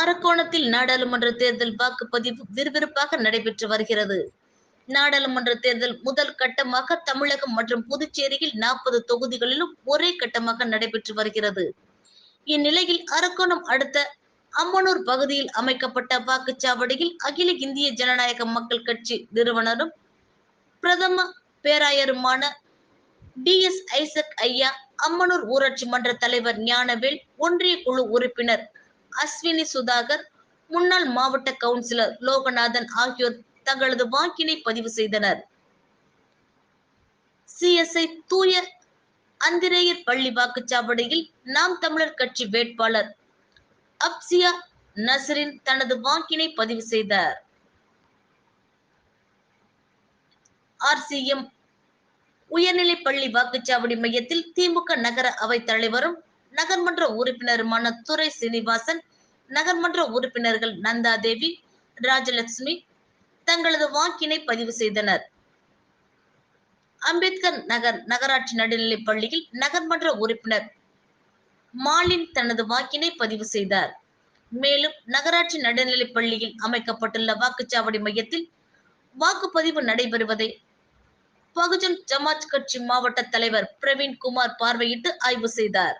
அரக்கோணத்தில் நாடாளுமன்ற தேர்தல் வாக்குப்பதிவு விறுவிறுப்பாக நடைபெற்று வருகிறது. நாடாளுமன்ற தேர்தல் முதல் கட்டமாக தமிழகம் மற்றும் புதுச்சேரியில் நாற்பது தொகுதிகளிலும் ஒரே கட்டமாக நடைபெற்று வருகிறது. இந்நிலையில் அரக்கோணம் அடுத்த அம்மனூர் பகுதியில் அமைக்கப்பட்ட வாக்குச்சாவடியில் அகில இந்திய ஜனநாயக மக்கள் கட்சி நிறுவனரும் பிரதம பேராயருமான டி எஸ் ஐசக் ஐயா அம்மனூர் ஊராட்சி மன்ற தலைவர் ஞானவேல் ஒன்றிய குழு உறுப்பினர் அஸ்வினி சுதாகர் முன்னாள் மாவட்ட கவுன்சிலர் லோகநாதன் ஆகியோர் தங்களது வாக்கினை பதிவு செய்தனர். சிஎஸ்ஐ தூய அந்திரேயர் பள்ளி வாக்குச்சாவடியில் நாம் தமிழர் கட்சி வேட்பாளர் அப்சியா நசரின் தனது வாக்கினை பதிவு செய்தார். ஆர்சிஎம் உயர்நிலை பள்ளி வாக்குச்சாவடி மையத்தில் திமுக நகர அவைத் தலைவரும் நகர்மன்ற உறுப்பினருமான துரை சீனிவாசன் நகர்மன்ற உறுப்பினர்கள் நந்தாதேவி ராஜலட்சுமி தங்களது வாக்கினை பதிவு செய்தனர். அம்பேத்கர் நகர் நகராட்சி நடுநிலைப் பள்ளியில் நகர்மன்ற உறுப்பினர் மாலின் தனது வாக்கினை பதிவு செய்தார். மேலும் நகராட்சி நடுநிலைப் பள்ளியில் அமைக்கப்பட்டுள்ள வாக்குச்சாவடி மையத்தில் வாக்குப்பதிவு நடைபெறுவதை பகுஜன் ஜமாஜ் கட்சி மாவட்ட தலைவர் பிரவீன் குமார் பார்வையிட்டு ஆய்வு செய்தார்.